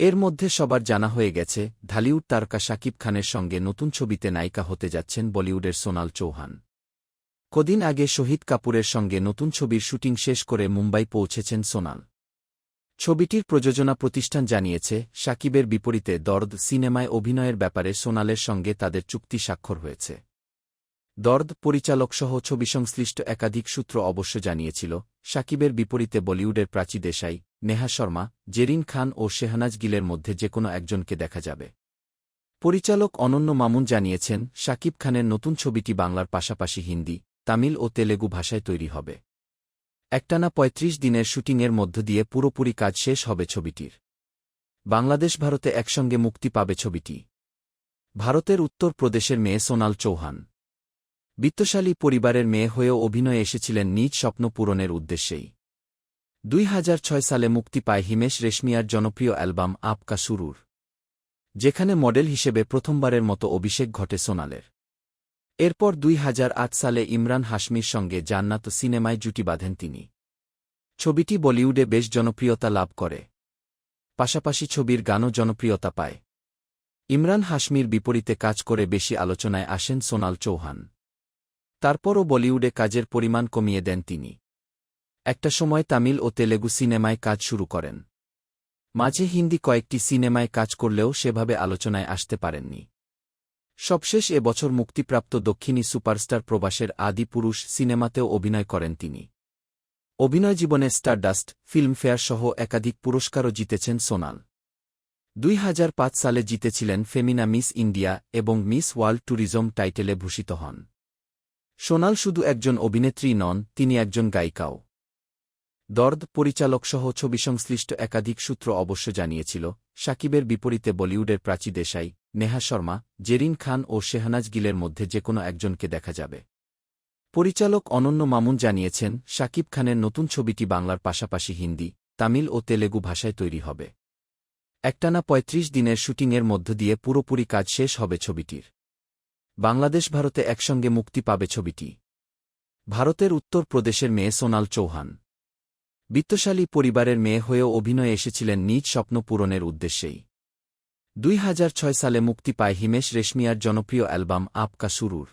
এর মধ্যে সবার জানা হয়ে গেছে, ঢালিউড তারকা শাকিব খানের সঙ্গে নতুন ছবিতে নায়িকা হতে যাচ্ছেন বলিউডের সোনাল চৌহান। কদিন আগে শহীদ কাপুরের সঙ্গে নতুন ছবির শুটিং শেষ করে মুম্বাই পৌঁছেছেন সোনাল। ছবিটির প্রযোজনা প্রতিষ্ঠান জানিয়েছে, শাকিবের বিপরীতে দর্দ সিনেমায় অভিনয়ের ব্যাপারে সোনালের সঙ্গে তাদের চুক্তি স্বাক্ষর হয়েছে। দর্দ পরিচালকসহ ছবি সংশ্লিষ্ট একাধিক সূত্র অবশ্য জানিয়েছিল শাকিবের বিপরীতে বলিউডের প্রাচী দেশাই, নেহা শর্মা, জেরিন খান ও শেহনাজ গিলের মধ্যে যে কোনো একজনকে দেখা যাবে। পরিচালক অনন্য মামুন জানিয়েছেন শাকিব খানের নতুন ছবিটি বাংলার পাশাপাশি হিন্দি, তামিল ও তেলেগু ভাষায় তৈরি হবে। একটানা ৩৫ দিনের শুটিংয়ের মধ্য দিয়ে পুরোপুরি কাজ শেষ হবে ছবিটির। বাংলাদেশ ভারতে একসঙ্গে মুক্তি পাবে ছবিটি। ভারতের উত্তর প্রদেশের মেয়ে সোনাল চৌহান। বিত্তশালী পরিবারের মেয়ে হয়েও অভিনয়ে এসেছিলেন নিজ স্বপ্ন পূরণের উদ্দেশ্যেই। দুই হাজার ছয় সালে মুক্তি পায় হিমেশ রেশমিয়ার জনপ্রিয় অ্যালবাম আপকা সুরুর, যেখানে মডেল হিসেবে প্রথমবারের মতো অভিষেক ঘটে সোনালের। এরপর দুই হাজার আট সালে ইমরান হাশমির সঙ্গে জান্নাত সিনেমায় জুটি বাঁধেন তিনি। ছবিটি বলিউডে বেশ জনপ্রিয়তা লাভ করে। পাশাপাশি ছবির গানও জনপ্রিয়তা পায়। ইমরান হাশমির বিপরীতে কাজ করে বেশি আলোচনায় আসেন সোনাল চৌহান। তারপরও বলিউডে কাজের পরিমাণ কমিয়ে দেন তিনি। একটা সময় তামিল ও তেলেগু সিনেমায় কাজ শুরু করেন। মাঝে হিন্দি কয়েকটি সিনেমায় কাজ করলেও সেভাবে আলোচনায় আসতে পারেননি। সবশেষ এ বছর মুক্তিপ্রাপ্ত দক্ষিণী সুপারস্টার প্রবাসের আদি পুরুষ সিনেমাতেও অভিনয় করেন তিনি। অভিনয় জীবনে স্টারডাস্ট, ফিল্মফেয়ার সহ একাধিক পুরস্কারও জিতেছেন সোনাল। দুই হাজার পাঁচ সালে জিতেছিলেন ফেমিনা মিস ইন্ডিয়া এবং মিস ওয়ার্ল্ড ট্যুরিজম টাইটেলে ভূষিত হন। সোনাল শুধু একজন অভিনেত্রী নন, তিনি একজন গায়িকাও। দর্দ পরিচালকসহ ছবি সংশ্লিষ্ট একাধিক সূত্র অবশ্য জানিয়েছিল, সাকিবের বিপরীতে বলিউডের প্রাচী দেশাই, নেহা শর্মা, জেরিন খান ও শেহনাজ গিলের মধ্যে যে কোনো একজনকে দেখা যাবে। পরিচালক অনন্য মামুন জানিয়েছেন শাকিব খানের নতুন ছবিটি বাংলার পাশাপাশি হিন্দি, তামিল ও তেলেগু ভাষায় তৈরি হবে। একটানা ৩৫ দিনের শুটিংয়ের মধ্য দিয়ে পুরোপুরি কাজ শেষ হবে ছবিটির। বাংলাদেশ ভারতে একসঙ্গে মুক্তি পাবে ছবিটি। ভারতের উত্তর প্রদেশের মেয়ে সোনাল চৌহান। বিত্তশালী পরিবারের মেয়ে হয়েও অভিনয়ে এসেছিলেন নিজ স্বপ্ন পূরণের উদ্দেশ্যেই। দুই হাজার ছয় সালে মুক্তি পায় হিমেশ রেশমিয়ার জনপ্রিয় অ্যালবাম আপকা সুরুর,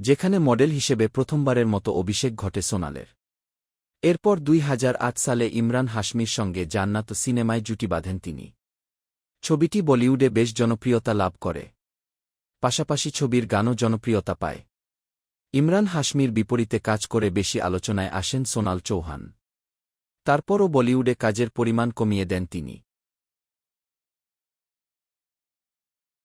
যেখানে মডেল হিসেবে প্রথমবারের মতো অভিষেক ঘটে সোনালের। এরপর দুই হাজার আট সালে ইমরান হাশমির সঙ্গে জান্নাত সিনেমায় জুটি বাঁধেন তিনি। ছবিটি বলিউডে বেশ জনপ্রিয়তা লাভ করে। পাশাপাশি ছবির গানও জনপ্রিয়তা পায়। ইমরান হাশমির বিপরীতে কাজ করে বেশি আলোচনায় আসেন সোনাল চৌহান। তারপরও বলিউডে কাজের পরিমাণ কমিয়ে দেন তিনি।